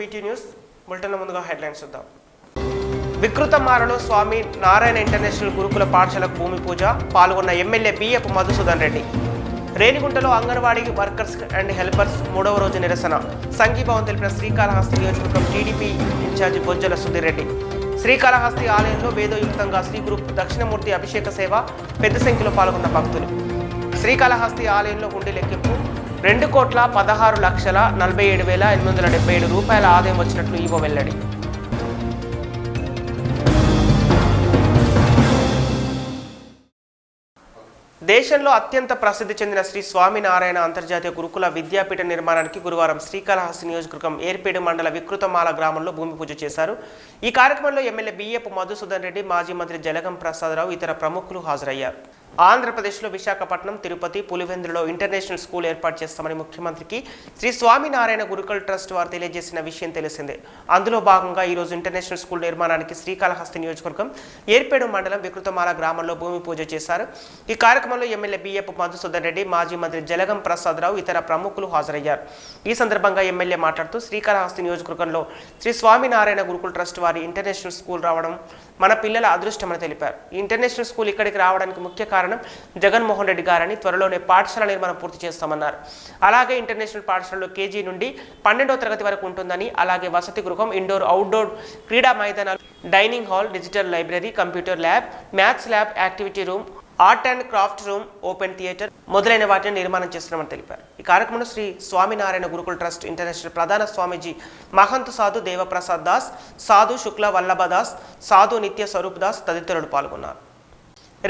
VT news. Bulletin ముందుగా headlines చూద్దాం. వికృతమారలో స్వామి నారాయణ ఇంటర్నేషనల్ గురుకుల పాఠశాలకు భూమి పూజ. పాల్గొన్న MLA B F Madhusudan Reddy. రేణిగుంటలో anganwadi workers and helpers మూడవ రోజు నిరసన. సంఘీభావం తెలిపిన శ్రీకాళహస్తి నియోజకవర్గం టీడీపీ ఇన్ఛార్జి బొజ్జల సుధీరెడ్డి శ్రీకాళహస్తి ఆలయంలో వేదోయుక్తంగా శ్రీ గ్రూప్ దక్షిణమూర్తి అభిషేక సేవ పెద్ద సంఖ్యలో పాల్గొన్న భక్తులు. శ్రీకాళహస్తి ఆలయంలో గుండె లెక్కింపు రెండు కోట్ల పదహారు లక్షల నలభై ఏడు వేల ఎనిమిది వందల డెబ్బై ఏడు రూపాయల ఆదాయం వచ్చినట్లు ఈవో వెల్లడి. దేశంలో అత్యంత ప్రసిద్ధి చెందిన శ్రీ స్వామినారాయణ అంతర్జాతీయ గురుకుల విద్యాపీఠ నిర్మాణానికి గురువారం శ్రీకాళహస్తి నియోజకవర్గం ఏర్పేడు మండల వికృతమాల గ్రామంలో భూమి పూజ చేశారు. ఈ కార్యక్రమంలో ఎమ్మెల్యే బియ్యపు మధుసూదన్ రెడ్డి మాజీ మంత్రి జలగం ప్రసాదరావు ఇతర ప్రముఖులు హాజరయ్యారు. ఆంధ్రప్రదేశ్లో విశాఖపట్నం తిరుపతి పులివెందులలో ఇంటర్నేషనల్ స్కూల్ ఏర్పాటు చేస్తామని ముఖ్యమంత్రికి శ్రీ స్వామినారాయణ గురుకుల ట్రస్ట్ వారు తెలియజేసిన విషయం తెలిసిందే. అందులో భాగంగా ఈరోజు ఇంటర్నేషనల్ స్కూల్ నిర్మాణానికి శ్రీకాళహస్తి నియోజకవర్గం ఏర్పేడు మండలం వికృతమాల గ్రామంలో భూమి పూజ చేశారు. ఈ కార్యక్రమంలో ఎమ్మెల్యే బిఎఫ్ మధుసూదన్ రెడ్డి మాజీ మంత్రి జలగం ప్రసాదరావు ఇతర ప్రముఖులు హాజరయ్యారు. ఈ సందర్భంగా ఎమ్మెల్యే మాట్లాడుతూ శ్రీకాళహస్తి నియోజకవర్గంలో శ్రీ స్వామినారాయణ గురుకుల ట్రస్ట్ వారి ఇంటర్నేషనల్ స్కూల్ రావడం మన పిల్లల అదృష్టమని తెలిపారు. ఈ ఇంటర్నేషనల్ స్కూల్ ఇక్కడికి రావడానికి ముఖ్య కారణం జగన్మోహన్ రెడ్డి గారని త్వరలోనే పాఠశాల నిర్మాణం పూర్తి చేస్తామన్నారు. అలాగే ఇంటర్నేషనల్ పాఠశాలలో కేజీ నుండి పన్నెండవ తరగతి వరకు ఉంటుందని అలాగే వసతి గృహం ఇండోర్ అవుట్డోర్ క్రీడా మైదానాలు dining hall digital library computer lab maths lab activity room art and craft room open theatre మొదలైన వాటిని నిర్మాణం చేస్తున్నామని తెలిపారు. ఈ కార్యక్రమంలో శ్రీ స్వామినారాయణ గురుకుల ట్రస్ట్ ఇంటర్నేషనల్ ప్రధాన స్వామీజీ మహంత్ సాధు దేవప్రసాద్ దాస్ సాధు శుక్ల వల్లభ దాస్ సాధు నిత్య స్వరూప్ దాస్ తదితరులు పాల్గొన్నారు.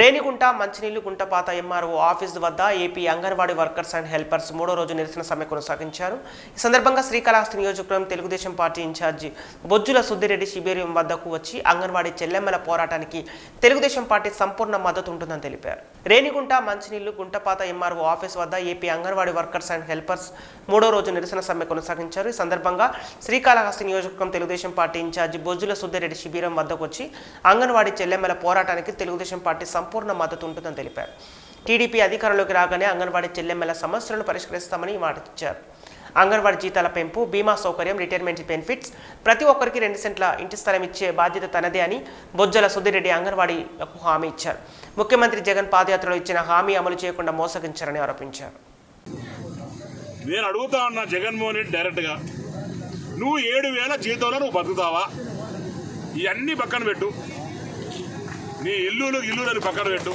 రేణిగుంట మంచినీళ్ళు గుంటపాత ఎంఆర్ఓ ఆఫీస్ వద్ద AP anganwadi workers and helpers మూడో రోజు నిరసన సమ్మె కొనసాగించారు. ఈ సందర్భంగా శ్రీకాళహస్తి నియోజకవర్గం తెలుగుదేశం పార్టీ ఇన్ఛార్జి బొజ్జుల సుద్దిరెడ్డి శిబిరం వద్దకు వచ్చి అంగన్వాడీ చెల్లెమ్మల పోరాటానికి తెలుగుదేశం పార్టీ సంపూర్ణ మద్దతు ఉంటుందని తెలిపారు. రేణిగుంట మంచినీళ్ళు గుంటపాత ఎంఆర్ఓ ఆఫీస్ వద్ద AP anganwadi workers and helpers మూడో రోజు నిరసన సమ్మె కొనసాగించారు. ఈ సందర్భంగా శ్రీకాళహస్తి నియోజకవర్గం తెలుగుదేశం పార్టీ ఇన్ఛార్జి బొజ్జుల సుద్దిరెడ్డి శిబిరం వద్దకు వచ్చి అంగన్వాడీ చెల్లెమ్మల పోరాటానికి తెలుగుదేశం పార్టీ సంపూర్ణ మద్దతు ఉంటుందని తెలిపారు. టీడీపీ అధికారంలోకి రాగానే అంగన్వాడీ చెల్లెమ్మల సమస్యలను పరిష్కరిస్తామని మాట ఇచ్చారు అంగన్వాడీ జీతాల పెంపు బీమా సౌకర్యం రిటైర్మెంట్ బెనిఫిట్స్ ప్రతి ఒక్కరికి రెండు సెంట్ల ఇంటి స్థలం ఇచ్చే బాధ్యత తనదే అని బొజ్జల సుధీరెడ్డి అంగన్వాడీలకు హామీ ఇచ్చారు. ముఖ్యమంత్రి జగన్ పాదయాత్రలో ఇచ్చిన హామీ అమలు చేయకుండా మోసగించారని ఆరోపించారు. నేను అడుగుతా ఉన్నా జగన్మోహన్ రెడ్డి డైరెక్ట్గా నువ్వు ఏడు వేల జీతంలో నువ్వు బతుకుతావా? ఇవన్నీ పక్కన పెట్టు. నీ ఇల్లులు ఇల్లులను పక్కన పెట్టు.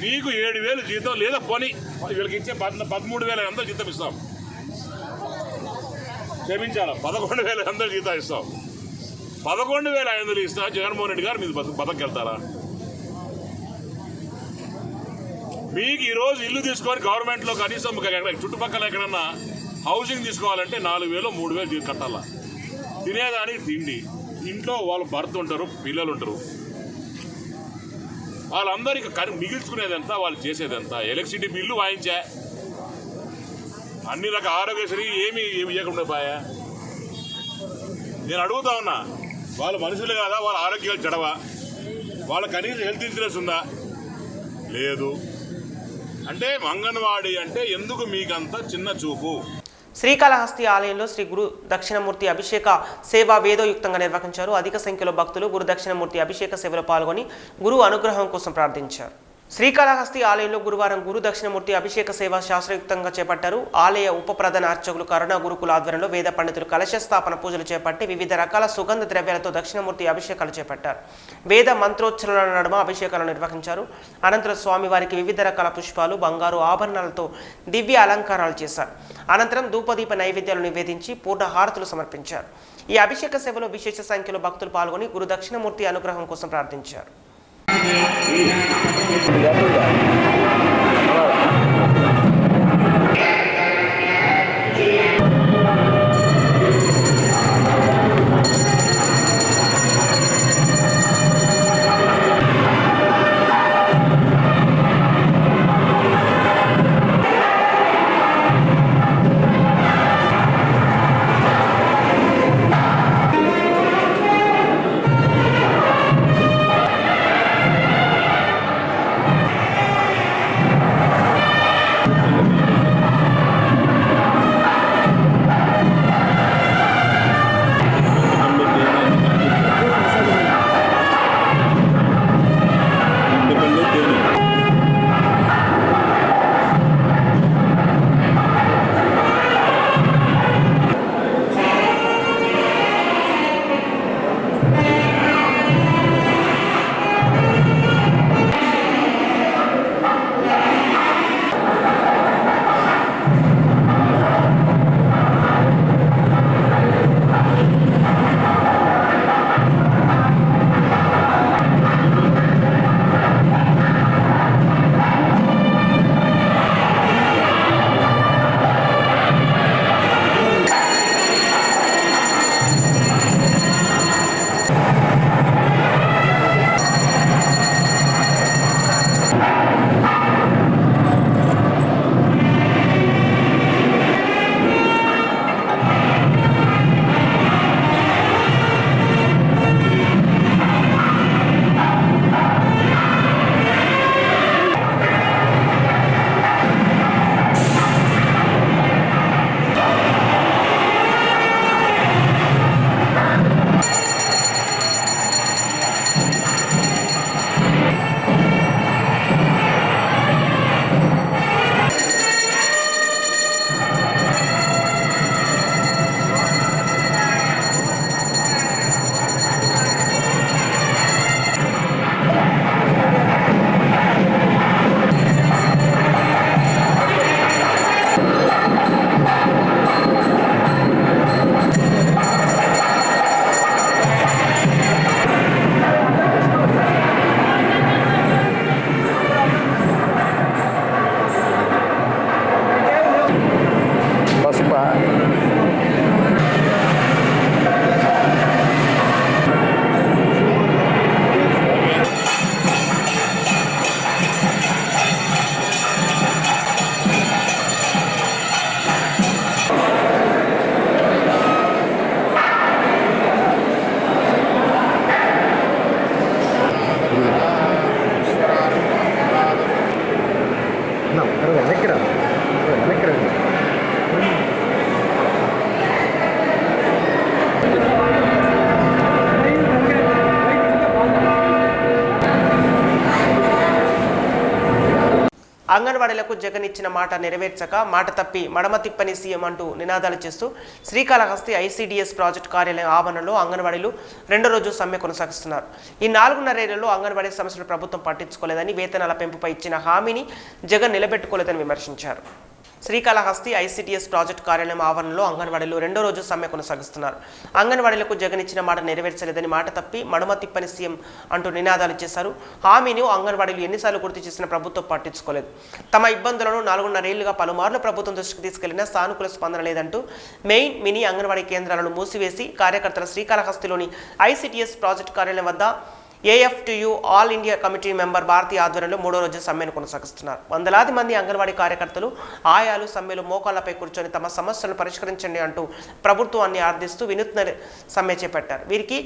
నీకు ఏడు వేలు జీతం లేదా పోనీ. వీళ్ళకి ఇచ్చే పదమూడు వేల ఎంత జీతం ఇస్తాం. క్షమించాల? పదకొండు వేల ఎంత జీతం ఇస్తాం. పదకొండు వేల ఐదు వందలు ఇస్తా జగన్మోహన్ రెడ్డి గారు మీరు బతకెళ్తారా మీకు ఈరోజు ఇల్లు తీసుకొని గవర్నమెంట్లో కనీసం ఎక్కడ- చుట్టుపక్కల ఎక్కడన్నా హౌసింగ్ తీసుకోవాలంటే నాలుగు వేలు మూడు వేలు కట్టాలా? తినేదానికి తిండి. ఇంట్లో వాళ్ళు భర్త ఉంటారు పిల్లలు ఉంటారు. వాళ్ళందరికీ కని మిగిల్చుకునేదంతా వాళ్ళు చేసేదంతా. ఎలక్ట్రిసిటీ బిల్లు వాయించా. అన్ని రకాల ఆరోగ్యశ్రీ ఏమి ఏమి ఇవ్వకుండా పోయా. నేను అడుగుతా ఉన్నా వాళ్ళు మనుషులు కాదా వాళ్ళ ఆరోగ్యాలు చెడవా? వాళ్ళ కనీసం హెల్త్ ఇన్సూరెన్స్ ఉందా? లేదు. అంటే అంగన్వాడీ అంటే ఎందుకు మీకంత చిన్న చూపు? శ్రీకాళహస్తి ఆలయంలో శ్రీ గురు దక్షిణమూర్తి అభిషేక సేవ వేదోయుక్తంగా నిర్వహించారు. అధిక సంఖ్యలో భక్తులు గురు దక్షిణమూర్తి అభిషేక సేవలో పాల్గొని గురువు అనుగ్రహం కోసం ప్రార్థించారు. శ్రీకాళహస్తి ఆలయంలో గురువారం గురు దక్షిణమూర్తి అభిషేక సేవ శాస్త్రయుక్తంగా చేపట్టారు. ఆలయ ఉప ప్రధాన అర్చకులు కరుణా గురుకుల ఆధ్వర్యంలో వేద పండితులు కలశ స్థాపన పూజలు చేపట్టి వివిధ రకాల సుగంధ ద్రవ్యాలతో దక్షిణమూర్తి అభిషేకాలు చేపట్టారు. వేద మంత్రోచ్చరణల నడుమ అభిషేకాలు నిర్వహించారు. అనంతరం స్వామివారికి వివిధ రకాల పుష్పాలు బంగారు ఆభరణాలతో దివ్య అలంకారాలు చేశారు. అనంతరం ధూపదీప నైవేద్యాలు నివేదించి పూర్ణ హారతులు సమర్పించారు. ఈ అభిషేక సేవలో విశేష సంఖ్యలో భక్తులు పాల్గొని గురు దక్షిణమూర్తి అనుగ్రహం కోసం ప్రార్థించారు. Never done. అంగన్వాడీలకు జగన్ ఇచ్చిన మాట నెరవేర్చక మాట తప్పి మడమ తిప్పని సీఎం అంటూ నినాదాలు చేస్తూ శ్రీకాళహస్తి ఐసీడీఎస్ ప్రాజెక్టు కార్యాలయం ఆవరణలో అంగన్వాడీలు రెండో రోజు సమ్మె కొనసాగిస్తున్నారు. ఈ నాలుగున్నరేళ్ళలో అంగన్వాడీ సమస్యలు ప్రభుత్వం పట్టించుకోలేదని వేతనాల పెంపుపై ఇచ్చిన హామీని జగన్ నిలబెట్టుకోలేదని విమర్శించారు. శ్రీకాళహస్తి ఐసీటీఎస్ ప్రాజెక్టు కార్యాలయం ఆవరణలో అంగన్వాడీలు రెండో రోజు సమ్మె కొనసాగిస్తున్నారు. అంగన్వాడీలకు జగన్ ఇచ్చిన మాట నెరవేర్చలేదని మాట తప్పి మడమ తిప్పని సీఎం అంటూ నినాదాలు చేశారు. హామీని అంగన్వాడీలు ఎన్నిసార్లు గుర్తు చేసిన ప్రభుత్వం పట్టించుకోలేదు. తమ ఇబ్బందులను నాలుగున్నరేళ్ళుగా పలుమార్లు ప్రభుత్వం దృష్టికి తీసుకెళ్ళినా సానుకూల స్పందన లేదంటూ మెయిన్ మినీ అంగన్వాడీ కేంద్రాలను మూసివేసి కార్యకర్తల శ్రీకాళహస్తిలోని ఐసీటీఎస్ ప్రాజెక్టు కార్యాలయం వద్ద AFTU all India committee member భారతీయ ఆధ్వర్యంలో మూడో రోజు సమ్మెను కొనసాగిస్తున్నారు. వందలాది మంది అంగన్వాడీ కార్యకర్తలు ఆయాలు సమ్మెలు మోకాళ్ళపై కూర్చొని తమ సమస్యలను పరిష్కరించండి అంటూ ప్రభుత్వాన్ని ఆర్థిస్తూ వినూత్న సమ్మె చేపట్టారు. వీరికి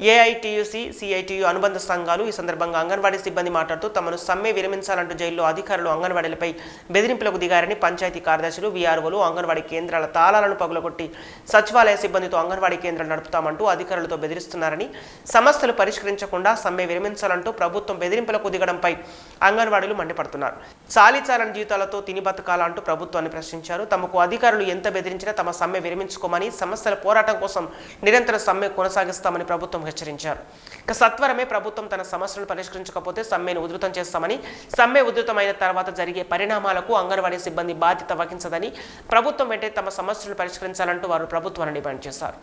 ఏఐటియుసి సిఐటియు అనుబంధ సంఘాలు ఈ సందర్భంగా అంగన్వాడీ సిబ్బంది మాట్లాడుతూ తమను సమ్మె విరమించాలంటూ జైల్లో అధికారులు అంగన్వాడీలపై బెదిరింపులకు దిగారని పంచాయతీ కార్యదర్శులు వీఆర్ఓలు అంగన్వాడీ కేంద్రాల తాళాలను పగులగొట్టి సచివాలయ సిబ్బందితో అంగన్వాడీ కేంద్రాలు నడుపుతామంటూ అధికారులతో బెదిరిస్తున్నారని సమస్యలు పరిష్కరించకుండా సమ్మె విరమించాలంటూ ప్రభుత్వం బెదిరింపులకు దిగడంపై అంగన్వాడీలు మండిపడుతున్నారు. చాలీచాలని జీవితాలతో తిని బతకాలంటూ ప్రభుత్వాన్ని ప్రశ్నించారు. తమకు అధికారులు ఎంత బెదిరించినా తమ సమ్మె విరమించుకోమని సమస్యల పోరాటం కోసం నిరంతర సమ్మె కొనసాగిస్తామని ప్రభుత్వం హెచ్చరించారు. ఇక సత్వరమే ప్రభుత్వం తన సమస్యలను పరిష్కరించకపోతే సమ్మెను ఉధృతం చేస్తామని సమ్మె ఉధృతమైన తర్వాత జరిగే పరిణామాలకు అంగన్వాడీ సిబ్బంది బాధ్యత వహించదని ప్రభుత్వం వెంటనే తమ సమస్యలను పరిష్కరించాలంటూ వారు ప్రభుత్వాన్ని డిమాండ్ చేశారు.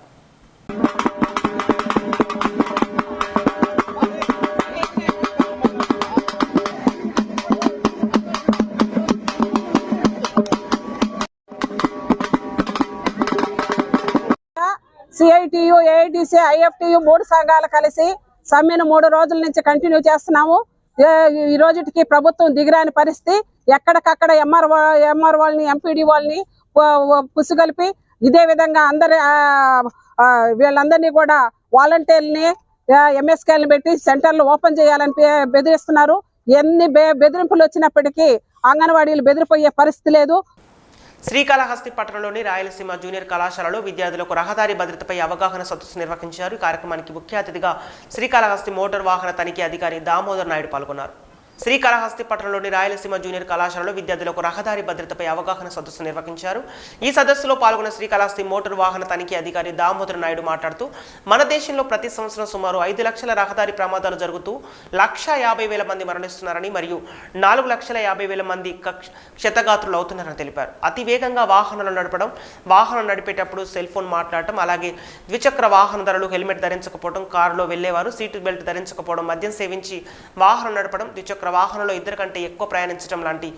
సిఐటియు ఏఐటిసి ఐఎఫ్టియు మూడు సంఘాలు కలిసి సమ్మెను మూడు రోజుల నుంచి కంటిన్యూ చేస్తున్నాము. ఈ రోజుకి ప్రభుత్వం దిగిరాని పరిస్థితి. ఎక్కడికక్కడ ఎంఆర్ఓ ఎంఆర్ వాళ్ళని ఎంపీడీ వాళ్ళని వ- పుసుగొలిపి ఇదే విధంగా అందరి ఆ, వీళ్ళందరినీ కూడా వాలంటీర్ని ఎంఎస్కేలను పెట్టి సెంటర్లు ఓపెన్ చేయాలని బెదిరిస్తున్నారు. ఎన్ని బె- బెదిరింపులు వచ్చినప్పటికీ అంగన్వాడీలు బెదిరిపోయే పరిస్థితి లేదు. శ్రీకాళహస్తి పట్టణంలోని రాయలసీమ జూనియర్ కళాశాలలో విద్యార్థులకు రహదారి భద్రతపై అవగాహన సదస్సు నిర్వహించారు. ఈ కార్యక్రమానికి ముఖ్య అతిథిగా శ్రీకాళహస్తి మోటార్ వాహన తనిఖీ అధికారి దామోదర్ నాయుడు పాల్గొన్నారు. శ్రీకాళహస్తి పట్టణంలోని రాయలసీమ జూనియర్ కళాశాలలో విద్యార్థులకు రహదారి భద్రతపై అవగాహన సదస్సు నిర్వహించారు. ఈ సదస్సులో పాల్గొన్న శ్రీకాళహస్తి మోటార్ వాహన తనిఖీ అధికారి దామోదర్ నాయుడు మాట్లాడుతూ మన దేశంలో ప్రతి సంవత్సరం సుమారు ఐదు లక్షల రహదారి ప్రమాదాలు జరుగుతూ లక్ష యాభై వేల మంది మరణిస్తున్నారని మరియు నాలుగు లక్షల యాభై వేల మంది కక్ష- క్షతగాత్రులు అవుతున్నారని తెలిపారు. అతి వేగంగా వాహనాలు నడపడం వాహనం నడిపేటప్పుడు సెల్ ఫోన్ మాట్లాడటం అలాగే ద్విచక్ర వాహనదారులు హెల్మెట్ ధరించకపోవడం కారులో వెళ్ళేవారు సీటు బెల్ట్ ధరించకపోవడం మద్యం సేవించి వాహనం నడపడం ద్విచక్ర వాహనంలో ఇద్దరు కంటే ఎక్కువ ప్రయాణించడం లాంటి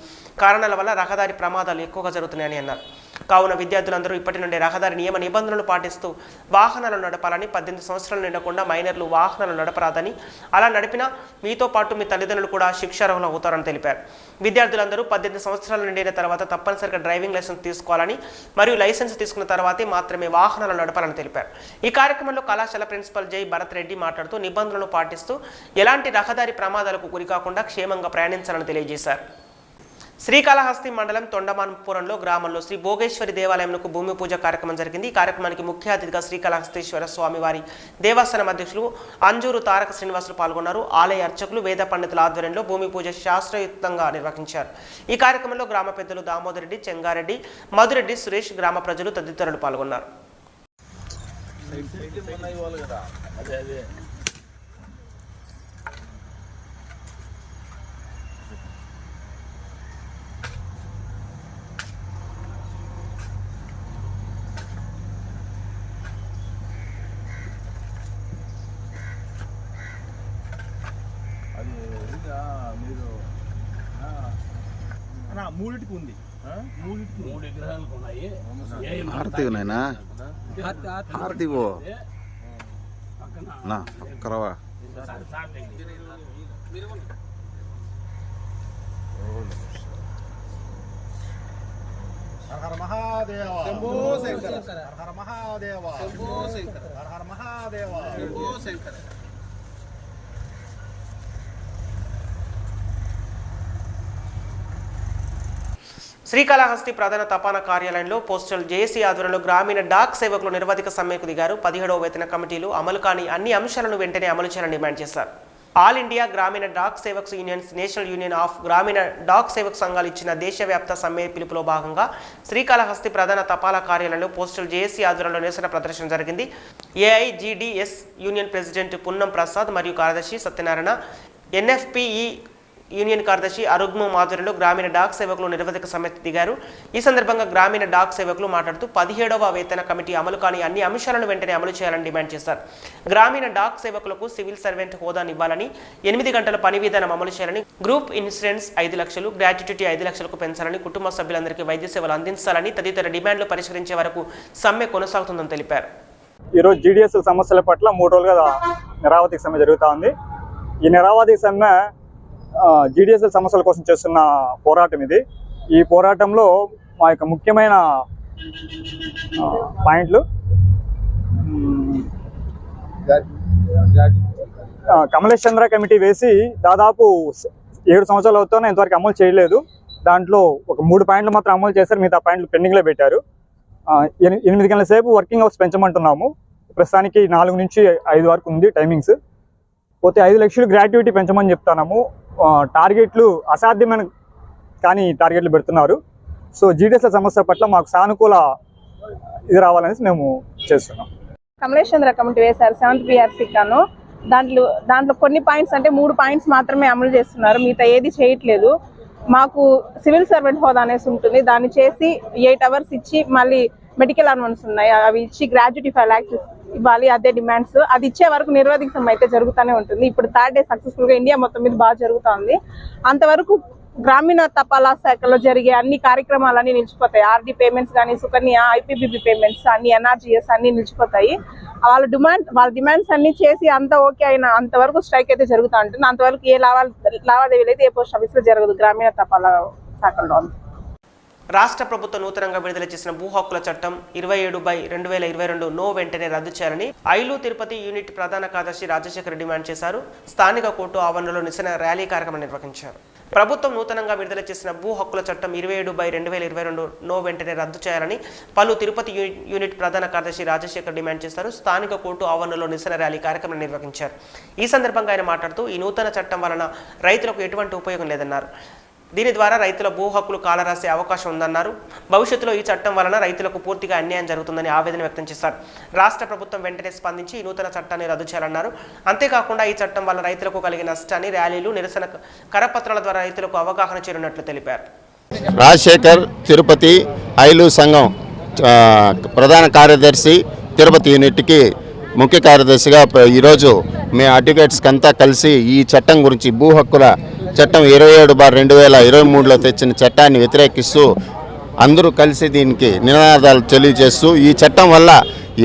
కారణాల వల్ల రహదారి ప్రమాదాలు ఎక్కువగా జరుగుతున్నాయని అన్నారు. కావున విద్యార్థులందరూ ఇప్పటి నుండి రహదారి నియమ నిబంధనలు పాటిస్తూ వాహనాలు నడపాలని పద్దెనిమిది సంవత్సరాలు నిండకుండా మైనర్లు వాహనాలు నడపరాదని అలా నడిపినా మీతో పాటు మీ తల్లిదండ్రులు కూడా శిక్షార్హులు అవుతారని తెలిపారు. విద్యార్థులందరూ పద్దెనిమిది సంవత్సరాలు నిండిన తర్వాత తప్పనిసరిగా డ్రైవింగ్ లైసెన్స్ తీసుకోవాలని మరియు లైసెన్స్ తీసుకున్న తర్వాతే మాత్రమే వాహనాలు నడపాలని తెలిపారు. ఈ కార్యక్రమంలో కళాశాల ప్రిన్సిపల్ జై భరత్ రెడ్డి మాట్లాడుతూ నిబంధనలు పాటిస్తూ ఎలాంటి రహదారి ప్రమాదాలకు గురికాకుండా క్షేమంగా ప్రయాణించాలని తెలియజేశారు. శ్రీకాళహస్తి మండలం తొండమాన్పురంలో గ్రామంలో శ్రీ భోగేశ్వరి దేవాలయంకు భూమి పూజ కార్యక్రమం జరిగింది. ఈ కార్యక్రమానికి ముఖ్య అతిథిగా శ్రీకాళహస్తీశ్వర స్వామివారి దేవస్థానం అధ్యక్షులు అంజూరు తారక శ్రీనివాసులు పాల్గొన్నారు. ఆలయ అర్చకులు వేద పండితుల ఆధ్వర్యంలో భూమి పూజ శాస్త్రయుక్తంగా నిర్వహించారు. ఈ కార్యక్రమంలో గ్రామ పెద్దలు దామోదరెడ్డి చెంగారెడ్డి మధురెడ్డి సురేష్ గ్రామ ప్రజలు తదితరులు పాల్గొన్నారు అది ఇంకా మీరు ఆ, అన్న మూడిటికి ఉంది. మూడు విగ్రహాలు. ఉన్నాయి హారతిగా నాయనా హారతిగో నా కరవా హర హర మహాదేవ. శంభో శంకర. హర హర మహాదేవ. శంభో శంకర. హర హర మహాదేవ. శంభో శంకర. శ్రీకాళహస్తి ప్రధాన తపాలా కార్యాలయంలో పోస్టల్ జేఏసీ ఆధ్వర్యంలో గ్రామీణ డాక్ సేవకులు నిర్వాధిక సమ్మెకు దిగారు. పదిహేడవ వేతన కమిటీలు అమలు కాని అన్ని అంశాలను వెంటనే అమలు చేయాలని డిమాండ్ చేశారు. All India Gramin Dak Sevaks unions national union of Gramin Dak Sevak సంఘాలు ఇచ్చిన దేశవ్యాప్త సమ్మె పిలుపులో భాగంగా శ్రీకాళహస్తి ప్రధాన తపాలా కార్యాలయంలో పోస్టల్ జేఏసీ ఆధ్వర్యంలో నిరసన ప్రదర్శన జరిగింది. AIGDS union president Punnam Prasad మరియు కార్యదర్శి సత్యనారాయణ ఎన్ఎఫ్పిఈ యూనియన్ కార్యదర్శి అరుగ్మ మాధురిలో గ్రామీణ డాక్ సేవకులు నిరవధిక సమ్మె దిగారు. ఈ సందర్భంగా గ్రామీణ డాక్ సేవకులు మాట్లాడుతూ పదిహేడవ వేతన కమిటీ అమలు కాని అన్ని అంశాలను వెంటనే అమలు చేయాలని డిమాండ్ చేశారు. గ్రామీణ డాక్ సేవకులకు సివిల్ సర్వెంట్ హోదానివ్వాలని ఎనిమిది గంటల పని విధానం అమలు చేయాలని గ్రూప్ ఇన్సూరెన్స్ ఐదు లక్షలు గ్రాట్యుటీ ఐదు లక్షలకు పెంచాలని కుటుంబ సభ్యులందరికీ వైద్య సేవలు అందించాలని తదితర డిమాండ్లు పరిష్కరించే వరకు సమ్మె కొనసాగుతుందని తెలిపారు. ఈరోజు జీడిఎస్ సమస్యల పట్ల మూడు రోజులుగా నిరావధిక సమ్మె జరుగుతూ ఉంది. ఈ నిరావధిక సమ్మె జీడిఎస్ఎల్ సమస్యల కోసం చేస్తున్న పోరాటం ఇది. ఈ పోరాటంలో మా యొక్క ముఖ్యమైన పాయింట్లు కమలేష్ చంద్ర కమిటీ వేసి దాదాపు ఏడు సంవత్సరాలు అవుతున్నా ఇంతవరకు అమలు చేయలేదు. దాంట్లో ఒక మూడు పాయింట్లు మాత్రం అమలు చేశారు మిగతా పాయింట్లు పెండింగ్లో పెట్టారు. ఎనిమిది గంటల సేపు వర్కింగ్ అవర్స్ పెంచమంటున్నాము. ప్రస్తుతానికి నాలుగు నుంచి ఐదు వరకు ఉంది టైమింగ్స్. పోతే ఐదు లక్షలు గ్రాట్యుటీ పెంచమని చెప్తున్నాము. టార్గెట్లు అసాధ్యమైన కానీ టార్గెట్లు పెడుతున్నారు. సో జీడిఎస్ల సమస్య పట్ల మాకు సానుకూల ఇది రావాలనేసి మేము చేస్తున్నాం. కమలేష్ చంద్ర కమిటీ వేశారు సెవెంత్ బీఆర్సీ కాను. దాంట్లో దాంట్లో కొన్ని పాయింట్స్ అంటే మూడు పాయింట్స్ మాత్రమే అమలు చేస్తున్నారు. మిగతా ఏది చేయట్లేదు. మాకు సివిల్ సర్వెంట్ హోదా అనేసి ఉంటుంది. దాన్ని చేసి ఎయిట్ అవర్స్ ఇచ్చి మళ్ళీ మెడికల్ అలవెన్స్ ఉన్నాయి అవి ఇచ్చి గ్రాడ్యుటీ ఫైవ్ ల్యాక్స్ ఇవ్వాలి అదే డిమాండ్స్ అది ఇచ్చే వరకు నిరోధిక అయితే జరుగుతూనే ఉంటుంది. ఇప్పుడు థర్డ్ డే సక్సెస్ఫుల్గా ఇండియా మొత్తం మీద బాగా జరుగుతుంది. అంతవరకు గ్రామీణ తపాలా శాఖలో జరిగే అన్ని కార్యక్రమాలన్నీ నిలిచిపోతాయి. ఆర్డీ పేమెంట్స్ కానీ సుకన్య ఐపీబీబీ పేమెంట్స్ అన్ని ఎన్ఆర్జీఎస్ అన్ని నిలిచిపోతాయి. వాళ్ళ డిమాండ్ వాళ్ళ డిమాండ్స్ అన్ని చేసి అంత ఓకే అయిన అంతవరకు స్ట్రైక్ అయితే జరుగుతూ ఉంటుంది. అంతవరకు ఏ లావా లావాదేవీలు అయితే ఏ పోస్ట్ ఆఫీస్లో జరగదు గ్రామీణ తపాలా శాఖలో. రాష్ట్ర ప్రభుత్వం నూతనంగా విడుదల చేసిన భూ హక్కుల చట్టం ఇరవై ఏడు బై రెండు వేల ఇరవై రెండు నో వెంటనే రద్దు చేయాలని ఐలు తిరుపతి యూనిట్ ప్రధాన కార్యదర్శి రాజశేఖర్ డిమాండ్ చేశారు. స్థానిక కోర్టు ఆవరణలో నిరసన ర్యాలీ కార్యక్రమం నిర్వహించారు. ప్రభుత్వం నూతనంగా విడుదల చేసిన భూ హక్కుల చట్టం ఇరవై ఏడు బై రెండు వేల ఇరవై రెండు నో వెంటనే రద్దు చేయాలని పలు తిరుపతి యూనిట్ ప్రధాన కార్యదర్శి రాజశేఖర్ డిమాండ్ చేశారు. స్థానిక కోర్టు ఆవరణలో నిరసన ర్యాలీ కార్యక్రమం నిర్వహించారు. ఈ సందర్భంగా ఆయన మాట్లాడుతూ ఈ నూతన చట్టం వలన రైతులకు ఎటువంటి ఉపయోగం లేదన్నారు. దీని ద్వారా రైతుల భూ హక్కులు కాలరాసే అవకాశం ఉందన్నారు. భవిష్యత్తులో ఈ చట్టం వలన రైతులకు పూర్తిగా అన్యాయం జరుగుతుందని ఆవేదన వ్యక్తం చేశారు. రాష్ట్ర ప్రభుత్వం వెంటనే స్పందించి ఈ నూతన చట్టాన్ని రద్దు చేయాలన్నారు. అంతేకాకుండా ఈ చట్టం వల్ల రైతులకు కలిగిన నష్టాన్ని ర్యాలీలు నిరసన కరపత్రాల ద్వారా రైతులకు అవగాహన చేరినట్లు తెలిపారు. రాజశేఖర్ తిరుపతి ఐలు సంఘం ప్రధాన కార్యదర్శి తిరుపతి యూనిట్కి ముఖ్య కార్యదర్శిగా ఈరోజు మేము అడ్వకేట్స్కి అంతా కలిసి ఈ చట్టం గురించి భూ హక్కుల చట్టం ఇరవై ఏడు బార్ రెండు వేల ఇరవై మూడులో తెచ్చిన చట్టాన్ని వ్యతిరేకిస్తూ అందరూ కలిసి దీనికి నినాదాలు తెలియజేస్తూ ఈ చట్టం వల్ల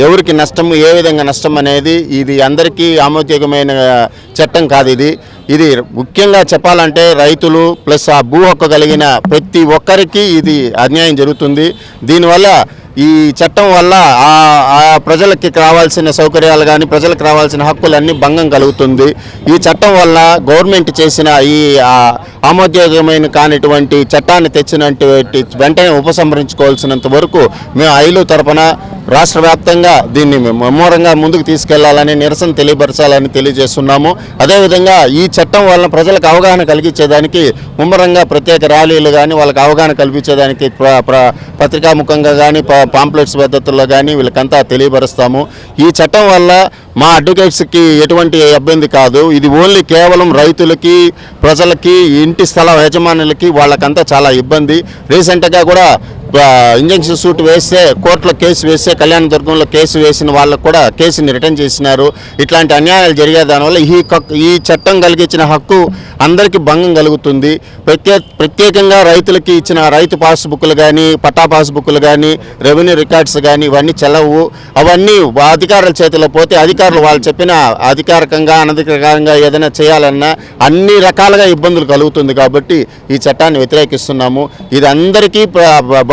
ఎవరికి నష్టము ఏ విధంగా నష్టం అనేది ఇది అందరికీ ఆమోదయోగమైన చట్టం కాదు ఇది. ఇది ముఖ్యంగా చెప్పాలంటే రైతులు ప్లస్ ఆ భూ హక్కు కలిగిన ప్రతి ఒక్కరికి ఇది అన్యాయం జరుగుతుంది. దీనివల్ల ఈ చట్టం వల్ల ఆ ప్రజలకి రావాల్సిన సౌకర్యాలు కానీ ప్రజలకు రావాల్సిన హక్కులన్నీ భంగం కలుగుతుంది. ఈ చట్టం వల్ల గవర్నమెంట్ చేసిన ఈ ఆ, ఆమోదయోగమైన కానిటువంటి చట్టాన్ని తెచ్చినటువంటి వెంటనే ఉపసంహరించుకోవాల్సినంత వరకు మేము ఐలు తరపున రాష్ట్ర వ్యాప్తంగా దీన్ని ముమ్మరంగా ముందుకు తీసుకెళ్ళాలని నిరసన తెలియపరచాలని తెలియజేస్తున్నాము. అదేవిధంగా ఈ చట్టం వలన ప్రజలకు అవగాహన కలిగించేదానికి ముమ్మరంగా ప్రత్యేక ర్యాలీలు కానీ వాళ్ళకి అవగాహన కల్పించేదానికి ప్ర ప్ర- పత్రికాముఖంగా కానీ పాంప్లెట్స్ పద్ధతుల్లో కానీ వీళ్ళకంతా తెలియపరుస్తాము. ఈ చట్టం వల్ల మా అడ్వకేట్స్కి ఎటువంటి ఇబ్బంది కాదు. ఇది ఓన్లీ కేవలం రైతులకి ప్రజలకి ఇంటి స్థల యజమానులకి వాళ్ళకంతా చాలా ఇబ్బంది. రీసెంట్గా కూడా ఇంజక్షన్ సూట్ వేస్తే కోర్టులో కేసు వేస్తే కళ్యాణదుర్గంలో కేసు వేసిన వాళ్ళకు కూడా కేసుని రిటర్న్ చేసినారు. ఇట్లాంటి అన్యాయాలు జరిగే దానివల్ల ఈ హక్కు- ఈ చట్టం కలిగించిన హక్కు అందరికీ భంగం కలుగుతుంది. ప్రత్యే ప్రత్యేకంగా రైతులకి ఇచ్చిన రైతు పాస్బుక్లు కానీ పట్టా పాస్బుక్లు కానీ రెవెన్యూ రికార్డ్స్ కానీ ఇవన్నీ చెలవు. అవన్నీ అధికారుల చేతిలో పోతే అధికారులు వాళ్ళు చెప్పిన అధికారికంగా అనధికారికంగా ఏదైనా చేయాలన్నా అన్ని రకాలుగా ఇబ్బందులు కలుగుతుంది కాబట్టి ఈ చట్టాన్ని వ్యతిరేకిస్తున్నాము. ఇది అందరికీ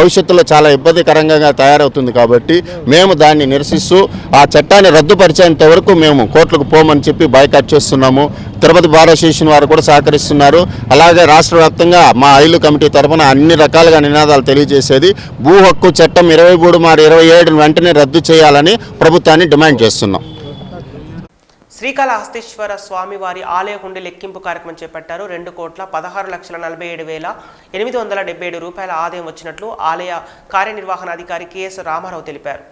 భవిష్యత్తులో చాలా ఇబ్బందికరంగా తయారవుతుంది కాబట్టి మేము దాన్ని నిరసిస్తూ ఆ చట్టాన్ని రద్దుపరిచేంత వరకు మేము కోర్టులకు పోమని చెప్పి బాయ్కాట్ చేస్తున్నాము. తిరుపతి బార్ అసోసియేషన్ వారు కూడా సహకరిస్తున్నారు. అలాగే రాష్ట్ర వ్యాప్తంగా మా ఐలు కమిటీ తరఫున అన్ని రకాలుగా నినాదాలు తెలియజేసేది. భూ హక్కు చట్టం ఇరవై మూడు మరి ఇరవై ఏడు వెంటనే రద్దు చేయాలని ప్రభుత్వాన్ని డిమాండ్ చేస్తున్నాం. శ్రీకాళహస్తీశ్వర స్వామివారి ఆలయ హుండి లెక్కింపు కార్యక్రమం చేపట్టారు. రెండు కోట్ల పదహారు లక్షల నలభై ఏడు వేల ఎనిమిది వందల డెబ్బై ఏడు రూపాయల ఆదాయం వచ్చినట్లు ఆలయ కార్యనిర్వహణాధికారి కెఎస్ రామారావు తెలిపారు.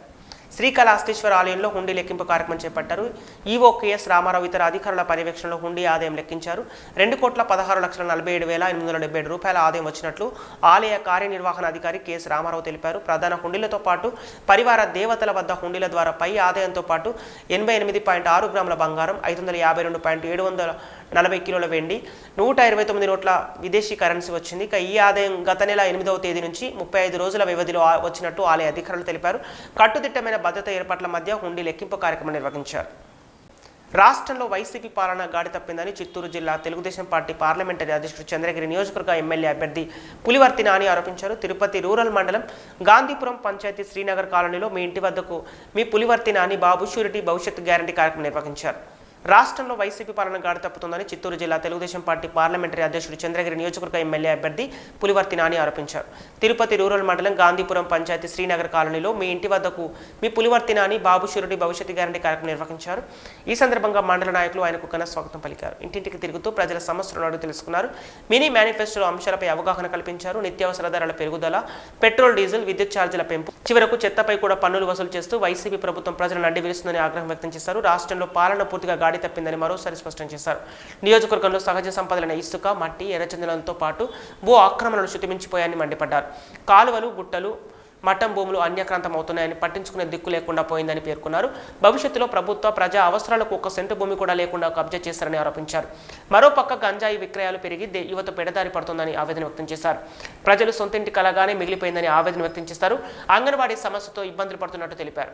శ్రీకాళహస్తీశ్వర ఆలయంలో హుండీ లెక్కింపు కార్యక్రమం చేపట్టారు. ఈవో కెఎస్ రామారావు ఇతర అధికారుల పర్యవేక్షణలో హుండీ ఆదాయం లెక్కించారు. రెండు కోట్ల పదహారు లక్షల నలభై ఏడు వేల ఎనిమిది వందల డెబ్బై ఏడు రూపాయల ఆదాయం వచ్చినట్లు ఆలయ కార్యనిర్వహణ అధికారి కెఎస్ రామారావు తెలిపారు. ప్రధాన హుండీలతో పాటు పరివార దేవతల వద్ద హుండీల ద్వారా పై ఆదాయంతో పాటు ఎనభై ఎనిమిది పాయింట్ ఆరు గ్రాముల బంగారం ఐదు వందల యాభై రెండు పాయింట్ ఏడు వందల నలభై కిలోల వెండి నూట ఇరవై తొమ్మిది నోట్ల విదేశీ కరెన్సీ వచ్చింది. ఇక ఈ ఆదాయం గత నెల ఎనిమిదవ తేదీ నుంచి ముప్పై ఐదు రోజుల వ్యవధిలో వచ్చినట్టు ఆలయ అధికారులు తెలిపారు. కట్టుదిట్టమైన భద్రత ఏర్పాట్ల మధ్య హుండీ లెక్కింపు కార్యక్రమం నిర్వహించారు. రాష్ట్రంలో వైసీపీ పాలన గాడి తప్పిందని చిత్తూరు జిల్లా తెలుగుదేశం పార్టీ పార్లమెంటరీ అధ్యక్షుడు చంద్రగిరి నియోజకవర్గ ఎమ్మెల్యే అభ్యర్థి పులివర్తి నాని ఆరోపించారు. తిరుపతి రూరల్ మండలం గాంధీపురం పంచాయతీ శ్రీనగర్ కాలనీలో మీ ఇంటి వద్దకు మీ పులివర్తి నాని బాబు షూరిటీ భవిష్యత్ గ్యారంటీ కార్యక్రమం నిర్వహించారు. రాష్ట్రంలో వైసీపీ పాలన గాడి తప్పుతుందని చిత్తూరు జిల్లా తెలుగుదేశం పార్టీ పార్లమెంటరీ అధ్యక్షుడు చంద్రగిరి నియోజకవర్గ ఎమ్మెల్యే అభ్యర్థి పులివర్తి నాని ఆరోపించారు. తిరుపతి రూరల్ మండలం గాంధీపురం పంచాయతీ శ్రీనగర్ కాలనీలో మీ ఇంటి వద్దకు మీ పులివర్తి నాని బాబు షిరుడి భవిష్యత్ గ్యారంటీ కార్యక్రమం నిర్వహించారు. ఈ సందర్భంగా మండల నాయకులు ఆయనకు ఘన స్వాగతం పలికారు. ఇంటింటికి తిరుగుతూ ప్రజల సమస్యలను అడుగు తెలుసుకున్నారు. మినీ మేనిఫెస్టో అంశాలపై అవగాహన కల్పించారు. నిత్యావసర ధరల పెరుగుదల పెట్రోల్ డీజిల్ విద్యుత్ ఛార్జీల పెంపు చివరకు చెత్తపై కూడా పన్నులు వసూలు చేస్తూ వైసీపీ ప్రభుత్వం ప్రజలను అడ్డి విరుస్తుందని ఆగ్రహం వ్యక్తం చేశారు. రాష్ట్రంలో పాలన పూర్తిగా దాడి తప్పిందని మరోసారి స్పష్టం చేశారు. నియోజకవర్గంలో సహజ సంపదలైన ఇసుక మట్టి ఎర్రచందనంతో పాటు భూ ఆక్రమణలు శుతిమించిపోయాయని మండిపడ్డారు. కాలువలు గుట్టలు మఠం భూములు అన్యక్రాంతం అవుతున్నాయని పట్టించుకునే దిక్కు లేకుండా పోయిందని పేర్కొన్నారు. భవిష్యత్తులో ప్రభుత్వ ప్రజా అవసరాలకు ఒక సెంటు భూమి కూడా లేకుండా కబ్జా చేశారని ఆరోపించారు. మరోపక్క గంజాయి విక్రయాలు పెరిగి యువత పెడదారి పడుతుందని ఆవేదన వ్యక్తం చేశారు. ప్రజలు సొంతింటి కలగానే మిగిలిపోయిందని ఆవేదన వ్యక్తం చేశారు అంగన్వాడీ సమస్యతో ఇబ్బందులు పడుతున్నట్టు తెలిపారు.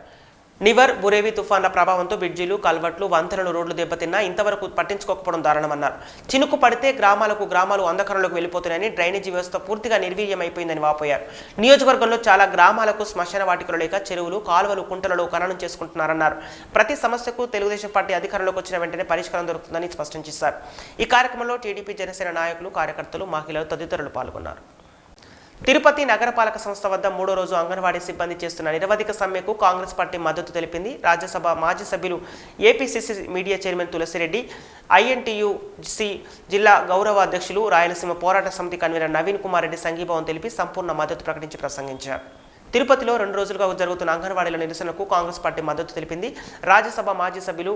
నివర్ బురేవి తుఫాన్ల ప్రభావంతో బ్రిడ్జిలు కల్వర్ట్లు వంతెనలు రోడ్లు దెబ్బతిన్నా ఇంతవరకు పట్టించుకోకపోవడం దారుణమన్నారు. చినుకు పడితే గ్రామాలకు గ్రామాలు అంధకారంలోకి వెళ్ళిపోతున్నాయని డ్రైనేజీ వ్యవస్థ పూర్తిగా నిర్వీర్యమైపోయిందని వాపోయారు. నియోజకవర్గంలో చాలా గ్రామాలకు శ్మశాన వాటికలు లేక చెరువులు కాలువలు కుంటలలో ఖననం చేసుకుంటున్నారన్నారు. ప్రతి సమస్యకు తెలుగుదేశం పార్టీ అధికారంలోకి వచ్చిన వెంటనే పరిష్కారం దొరుకుతుందని స్పష్టం చేశారు. ఈ కార్యక్రమంలో టీడీపీ జనసేన నాయకులు కార్యకర్తలు మహిళలు తదితరులు పాల్గొన్నారు. తిరుపతి నగరపాలక సంస్థ వద్ద మూడో రోజు అంగన్వాడీ సిబ్బంది చేస్తున్న నిరవధిక సమ్మెకు కాంగ్రెస్ పార్టీ మద్దతు తెలిపింది. రాజ్యసభ మాజీ సభ్యులు APCC media chairman Tulasi Reddy INTUC జిల్లా గౌరవ అధ్యక్షులు రాయలసీమ పోరాట సమితి కన్వీనర్ నవీన్ కుమార్ రెడ్డి సంఘీభావం తెలిపి సంపూర్ణ మద్దతు ప్రకటించి ప్రసంగించారు. తిరుపతిలో రెండు రోజులుగా జరుగుతున్న అంగన్వాడీల నిరసనకు కాంగ్రెస్ పార్టీ మద్దతు తెలిపింది. రాజ్యసభ మాజీ సభ్యులు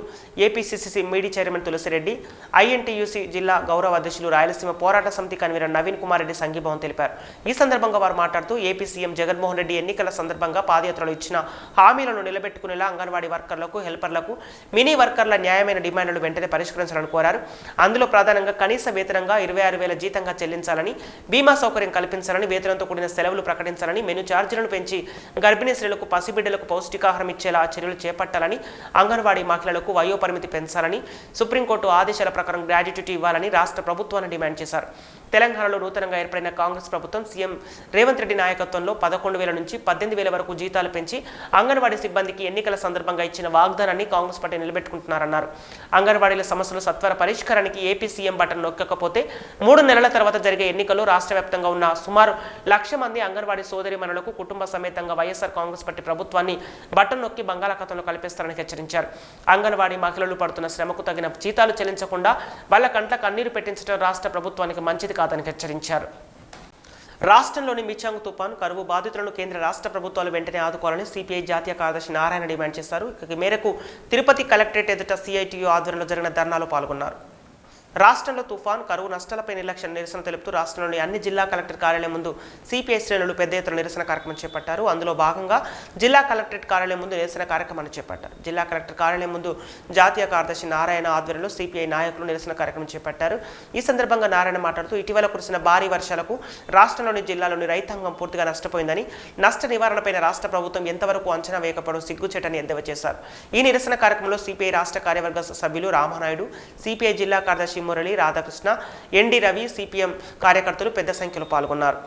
APCCC media chairman Tulasi Reddy INTUC జిల్లా గౌరవ అధ్యక్షులు రాయలసీమ పోరాట సమితి కన్వీనర్ నవీన్ కుమార్ రెడ్డి సంఘీభావం తెలిపారు. ఈ సందర్భంగా వారు మాట్లాడుతూ ఏపీ సీఎం జగన్మోహన్ రెడ్డి ఎన్నికల సందర్భంగా పాదయాత్రలో ఇచ్చిన హామీలను నిలబెట్టుకునేలా అంగన్వాడీ వర్కర్లకు హెల్పర్లకు మినీ వర్కర్ల న్యాయమైన డిమాండ్లు వెంటనే పరిష్కరించాలని కోరారు. అందులో ప్రధానంగా కనీస వేతనంగా ఇరవై ఆరు వేల జీతంగా చెల్లించాలని బీమా సౌకర్యం కల్పించాలని వేతనంతో కూడిన సెలవులు ప్రకటించాలని మెను ఛార్జీలను పెంచి గర్భిణీ స్త్రీలకు పసిబిడ్డలకు పౌష్టికాహారం ఇచ్చేలా చర్యలు చేపట్టాలని అంగన్వాడీ మహిళలకు వయో పరిమితి పెంచాలని సుప్రీంకోర్టు ఆదేశాల ప్రకారం గ్రాడ్యుటీ ఇవ్వాలని రాష్ట్ర ప్రభుత్వాన్ని డిమాండ్ చేశారు. తెలంగాణలో నూతనంగా ఏర్పడిన కాంగ్రెస్ ప్రభుత్వం సీఎం రేవంత్ రెడ్డి నాయకత్వంలో పదకొండు వేల నుంచి పద్దెనిమిది వేల వరకు జీతాలు పెంచి అంగన్వాడీ సిబ్బందికి ఎన్నికల సందర్భంగా ఇచ్చిన వాగ్దానాన్ని కాంగ్రెస్ పార్టీ నిలబెట్టుకుంటున్నారన్నారు. అంగన్వాడీల సమస్యల సత్వర పరిష్కారానికి ఏపీ సీఎం బటన్ నొక్కకపోతే మూడు నెలల తర్వాత జరిగే ఎన్నికల్లో రాష్ట్ర వ్యాప్తంగా ఉన్న సుమారు లక్ష మంది అంగన్వాడీ సోదరిమణులకు కుటుంబ సమేతంగా వైఎస్ఆర్ కాంగ్రెస్ పార్టీ ప్రభుత్వాన్ని బటన్ నొక్కి బంగాళాఖాతంలో కలిపేస్తారని హెచ్చరించారు. అంగన్వాడీ మహిళలు పడుతున్న శ్రమకు తగిన జీతాలు చెల్లించకుండా వాళ్ళ కంట్ల కన్నీరు పెట్టించడం రాష్ట్ర ప్రభుత్వానికి మంచిది కాదని హెచ్చరించారు. రాష్ట్రంలోని మిచాంగ్ తుపాను కరువు బాధితులను కేంద్ర రాష్ట్ర ప్రభుత్వాలు వెంటనే ఆదుకోవాలని సిపిఐ జాతీయ కార్యదర్శి నారాయణ డిమాండ్ చేశారు. ఈ మేరకు తిరుపతి కలెక్టరేట్ ఎదుట సిఐటియు ఆధ్వర్యంలో జరిగిన ధర్నాలో పాల్గొన్నారు. రాష్ట్రంలో తుఫాన్ కరువు నష్టాలపై నిర్లక్ష్యం నిరసన తెలుపుతూ రాష్ట్రంలోని అన్ని జిల్లా కలెక్టర్ కార్యాలయం ముందు సిపిఐ శ్రేణులు పెద్ద ఎత్తున నిరసన కార్యక్రమం చేపట్టారు. అందులో భాగంగా జిల్లా కలెక్టరేట్ కార్యాలయం ముందు నిరసన కార్యక్రమాన్ని చేపట్టారు. జిల్లా కలెక్టర్ కార్యాలయం ముందు జాతీయ కార్యదర్శి నారాయణ ఆధ్వర్యంలో సిపిఐ నాయకులు నిరసన కార్యక్రమం చేపట్టారు. ఈ సందర్భంగా నారాయణ మాట్లాడుతూ ఇటీవల కురిసిన భారీ వర్షాలకు రాష్ట్రంలోని జిల్లాలోని రైతాంగం పూర్తిగా నష్టపోయిందని నష్ట నివారణపై రాష్ట్ర ప్రభుత్వం ఎంతవరకు అంచనా వేయకపోవడం సిగ్గుచేటని ఎద్దేవా చేశారు. ఈ నిరసన కార్యక్రమంలో సిపిఐ రాష్ట్ర కార్యవర్గ సభ్యులు రామనాయుడు సిపిఐ జిల్లా కార్యదర్శి మురళి రాధాకృష్ణ ఎన్డి రవి సిపిఎం కార్యకర్తలు పెద్ద సంఖ్యలో పాల్గొన్నారు.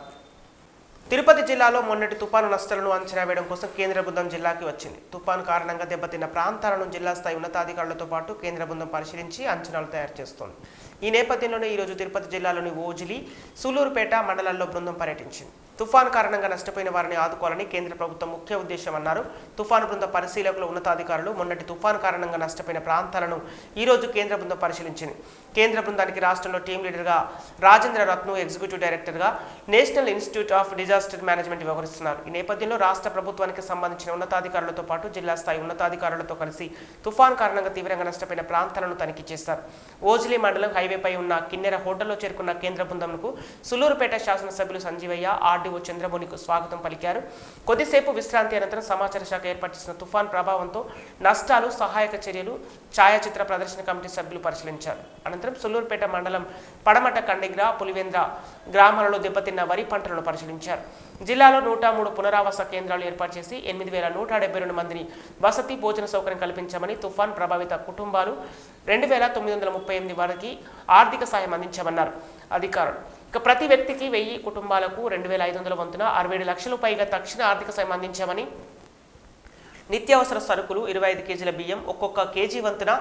తిరుపతి జిల్లాలో మొన్నటి తుపాను నష్టాలను అంచనా వేయడం కోసం కేంద్ర బృందం జిల్లాకి వచ్చింది. తుపాను కారణంగా దెబ్బతిన్న ప్రాంతాలను జిల్లా స్థాయి ఉన్నతాధికారులతో పాటు కేంద్ర బృందం పరిశీలించి అంచనాలు తయారు చేస్తోంది. ఈ నేపథ్యంలోనే ఈరోజు తిరుపతి జిల్లాలోని ఓజిలి సూలూరుపేట మండలాల్లో బృందం పర్యటించింది. తుఫాను కారణంగా నష్టపోయిన వారిని ఆదుకోవాలని కేంద్ర ప్రభుత్వం ముఖ్య ఉద్దేశం అన్నారు. తుఫాను బృంద పరిశీలకులు ఉన్నతాధికారులు మొన్నటి తుఫాను కారణంగా నష్టపోయిన ప్రాంతాలను ఈ రోజు కేంద్ర బృందం పరిశీలించింది. కేంద్ర బృందానికి రాష్ట్రంలో టీం లీడర్గా రాజేంద్ర రత్ను ఎగ్జిక్యూటివ్ డైరెక్టర్గా national institute of disaster management వ్యవహరిస్తున్నారు. ఈ నేపథ్యంలో రాష్ట్ర ప్రభుత్వానికి సంబంధించిన ఉన్నతాధికారులతో పాటు జిల్లా స్థాయి ఉన్నతాధికారులతో కలిసి తుఫాన్ కారణంగా తీవ్రంగా నష్టపోయిన ప్రాంతాలను తనిఖీ చేశారు. ఓజిలి మండలం హైవేపై ఉన్న కిన్నెర హోటల్లో చేరుకున్న కేంద్ర బృందంకు సులూరుపేట శాసనసభ్యులు సంజీవయ్య ఆర్డీఓ చంద్రమునికు స్వాగతం పలికారు. కొద్దిసేపు విశ్రాంతి అనంతరం సమాచార శాఖ ఏర్పాటు చేసిన తుఫాన్ ప్రభావంతో నష్టాలు సహాయక చర్యలు ఛాయాచిత్ర ప్రదర్శన కమిటీ సభ్యులు పరిశీలించారు. అనంతరం సుల్లూరుపేట మండలం పడమట కండిగ్ర పులివేంద్ర గ్రామాలలో దెబ్బతిన్న వరి పంటలను పరిశీలించారు. జిల్లాలో నూట మూడు పునరావాస కేంద్రాలు ఏర్పాటు చేసి ఎనిమిది వేల నూట డెబ్బై రెండు మందిని వసతి భోజన సౌకర్యం కల్పించామని తుఫాన్ ప్రభావిత కుటుంబాలు రెండు వేల తొమ్మిది వందల ముప్పై ఎనిమిది వారికి ఆర్థిక సాయం అందించామన్నారు. అధికారులు ఇక ప్రతి వ్యక్తికి వెయ్యి కుటుంబాలకు రెండు వేల ఐదు వందల వంతున అరవై ఏడు లక్షలు పైగా తక్షణ ఆర్థిక సాయం అందించామని నిత్యావసర సరుకులు ఇరవై ఐదు కేజీల బియ్యం ఒక్కొక్క కేజీ వంతున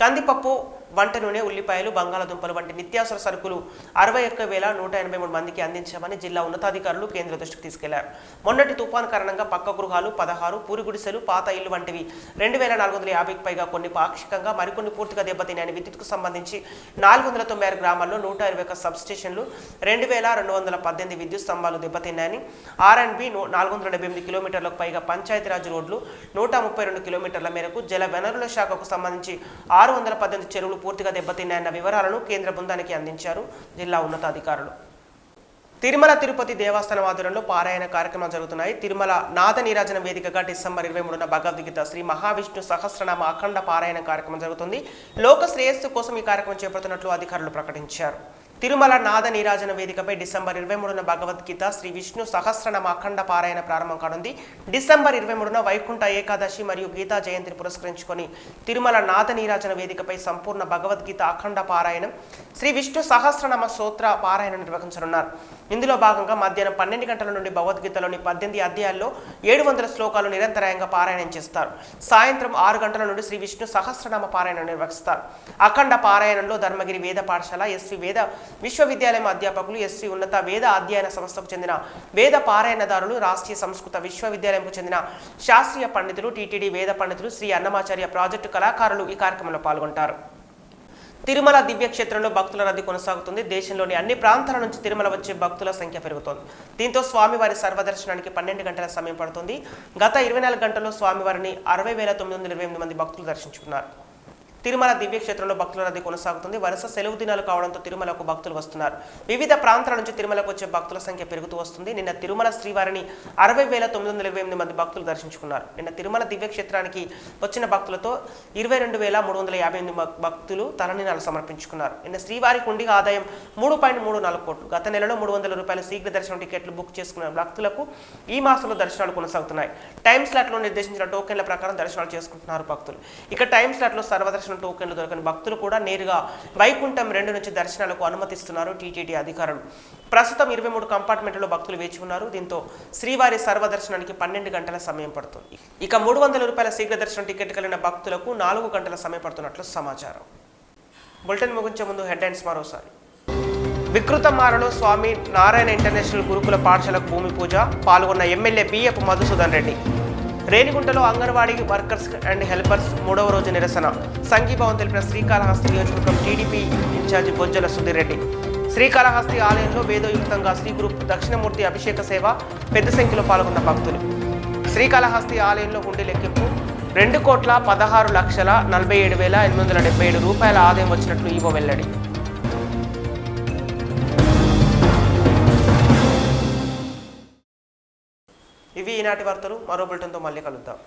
కందిపప్పు వంట నూనె ఉల్లిపాయలు బంగాళాదుంపలు వంటి నిత్యావసర సరుకులు అరవై ఒక్క వేల నూట ఎనభై మూడు మందికి అందించామని జిల్లా ఉన్నతాధికారులు కేంద్ర దృష్టికి తీసుకెళ్ళారు. మొన్నటి తుఫాన్ కారణంగా పక్క గృహాలు పదహారు పూరి గుడిసెలు పాత ఇల్లు వంటివి రెండు వేల నాలుగు వందల యాభైకి పైగా కొన్ని పాక్షికంగా మరికొన్ని పూర్తిగా దెబ్బతిన్నాయని విద్యుత్కు సంబంధించి నాలుగు వందల తొంభై ఆరు గ్రామాల్లో నూట ఇరవై ఒక్క సబ్ స్టేషన్లు రెండు వేల రెండు వందల పద్దెనిమిది విద్యుత్ స్తంభాలు దెబ్బతిన్నాయని ఆర్ అండ్ బి నాలుగు వందల డెబ్బై ఎనిమిది కిలోమీటర్లకు పైగా పంచాయతీరాజ్ రోడ్లు నూట ముప్పై రెండు కిలోమీటర్ల మేరకు జల వనరుల శాఖకు సంబంధించి ఆరు వందల పద్దెనిమిది చెరువులు పూర్తిగా దెబ్బతిన్నాయన్న వివరాలను కేంద్ర బృందానికి అందించారు జిల్లా ఉన్నతాధికారులు. తిరుమల తిరుపతి దేవస్థానం ఆధ్వర్యంలో పారాయణ కార్యక్రమాలు జరుగుతున్నాయి. తిరుమల నాద నీరాజన వేదికగా డిసెంబర్ ఇరవై మూడున భగవద్గీత శ్రీ మహావిష్ణు సహస్రనామ అఖండ పారాయణ కార్యక్రమం జరుగుతుంది. లోక శ్రేయస్సు కోసం ఈ కార్యక్రమం చేపడుతున్నట్లు అధికారులు ప్రకటించారు. తిరుమల నాద నీరాజన వేదికపై డిసెంబర్ ఇరవై మూడున భగవద్గీత శ్రీ విష్ణు సహస్రనామ అఖండ పారాయణ ప్రారంభం కానుంది. డిసెంబర్ ఇరవై మూడున వైకుంఠ ఏకాదశి మరియు గీతా జయంతిని పురస్కరించుకొని తిరుమల నాద నీరాజన వేదికపై సంపూర్ణ భగవద్గీత అఖండ పారాయణం శ్రీ విష్ణు సహస్రనామ సూత్ర పారాయణ నిర్వహించనున్నారు. ఇందులో భాగంగా మధ్యాహ్నం పన్నెండు గంటల నుండి భగవద్గీతలోని పద్దెనిమిది అధ్యాయాల్లో ఏడు వందల శ్లోకాలు నిరంతరాయంగా పారాయణం చేస్తారు. సాయంత్రం ఆరు గంటల నుండి శ్రీ విష్ణు సహస్రనామ పారాయణ నిర్వహిస్తారు. అఖండ పారాయణంలో ధర్మగిరి వేద పాఠశాల ఎస్వి వేద విశ్వవిద్యాలయం అధ్యాపకులు ఎస్సీ ఉన్నత వేద అధ్యయన సంస్థకు చెందిన వేద పారాయణదారులు రాష్ట్రీయ సంస్కృత విశ్వవిద్యాలయంకు చెందిన శాస్త్రీయ పండితులు టీటీడీ వేద పండితులు శ్రీ అన్నమాచార్య ప్రాజెక్టు కళాకారులు ఈ కార్యక్రమంలో పాల్గొంటారు. తిరుమల దివ్యక్షేత్రంలో భక్తుల రద్దీ కొనసాగుతుంది. దేశంలోని అన్ని ప్రాంతాల నుంచి తిరుమల వచ్చే భక్తుల సంఖ్య పెరుగుతోంది. దీంతో స్వామివారి సర్వదర్శనానికి పన్నెండు గంటల సమయం పడుతుంది. గత ఇరవై నాలుగు గంటల్లో స్వామివారిని అరవై వేల తొమ్మిది వందల ఇరవై ఎనిమిది మంది భక్తులు దర్శించుకున్నారు. తిరుమల దివ్యక్షేత్రంలో భక్తుల రద్దీ కొనసాగుతుంది. వరుస సెలవు దినాలు కావడంతో తిరుమలకు భక్తులు వస్తున్నారు. వివిధ ప్రాంతాల నుంచి తిరుమలకు వచ్చే భక్తుల సంఖ్య పెరుగుతూ వస్తుంది. నిన్న తిరుమల శ్రీవారిని అరవై వేల తొమ్మిది వందల ఇరవై ఎనిమిది మంది భక్తులు దర్శించుకున్నారు. నిన్న తిరుమల దివ్యక్షేత్రానికి వచ్చిన భక్తులతో ఇరవై రెండు వేల మూడు వందల యాభై ఎనిమిది భక్తులు తలనినాలు సమర్పించుకున్నారు. నిన్న శ్రీవారి కుండి ఆదాయం మూడు పాయింట్ మూడు నాలుగు కోట్లు. గత నెలలో మూడు వందల రూపాయల శీఘ్ర దర్శనం టికెట్లు బుక్ చేసుకున్న భక్తులకు ఈ మాసంలో దర్శనాలు కొనసాగుతున్నాయి. టైం స్లాట్లో నిర్దేశించిన టోకెన్ల ప్రకారం దర్శనాలు చేసుకుంటున్నారు భక్తులు. ఇక టైం స్లాట్లో సర్వదర్శనం టోకెన్లు దొరకని భక్తులు కూడా నేరుగా వైకుంఠం రెండు నుంచి దర్శనాలకు అనుమతిస్తున్నారు టీటీడీ అధికారులు. ప్రస్తుతం ఇరవై మూడు కంపార్ట్మెంట్లో భక్తులు వేచి ఉన్నారు. దీంతో శ్రీవారి సర్వదర్శనానికి పన్నెండు గంటల సమయం పడుతుంది. ఇక మూడు వందల రూపాయల శీఘ్ర దర్శనం టికెట్ కలిగిన భక్తులకు నాలుగు గంటల సమయం పడుతున్నట్లు సమాచారం. బులెటిన్ ముగించే ముందు హెడ్లైన్స్ మరోసారి. వికృతమారలో స్వామి నారాయణ ఇంటర్నేషనల్ గురుకుల పాఠశాలకు భూమి పూజ. పాల్గొన్న MLA B F Madhusudan Reddy. రేణిగుంటలో anganwadi workers and helpers మూడవ రోజు నిరసన. సంఘీభావం తెలిపిన శ్రీకాళహస్తి నియోజకవర్గం టీడీపీ ఇన్ఛార్జి బొజ్జల సుధీరెడ్డి. శ్రీకాళహస్తి ఆలయంలో వేదోయుక్తంగా శ్రీ గురు దక్షిణమూర్తి అభిషేక సేవ పెద్ద సంఖ్యలో పాల్గొన్న భక్తులు. శ్రీకాళహస్తి ఆలయంలో గుండె లెక్కింపు. రెండు కోట్ల పదహారు లక్షల నలభై ఏడు వేల ఎనిమిది వందల డెబ్బై ఏడు రూపాయల ఆదాయం వచ్చినట్లు ఈవో వెల్లడి. ఇవి ఈనాటి వార్తలు. మరో బులెటిన్తో మళ్ళీ కలుద్దాం.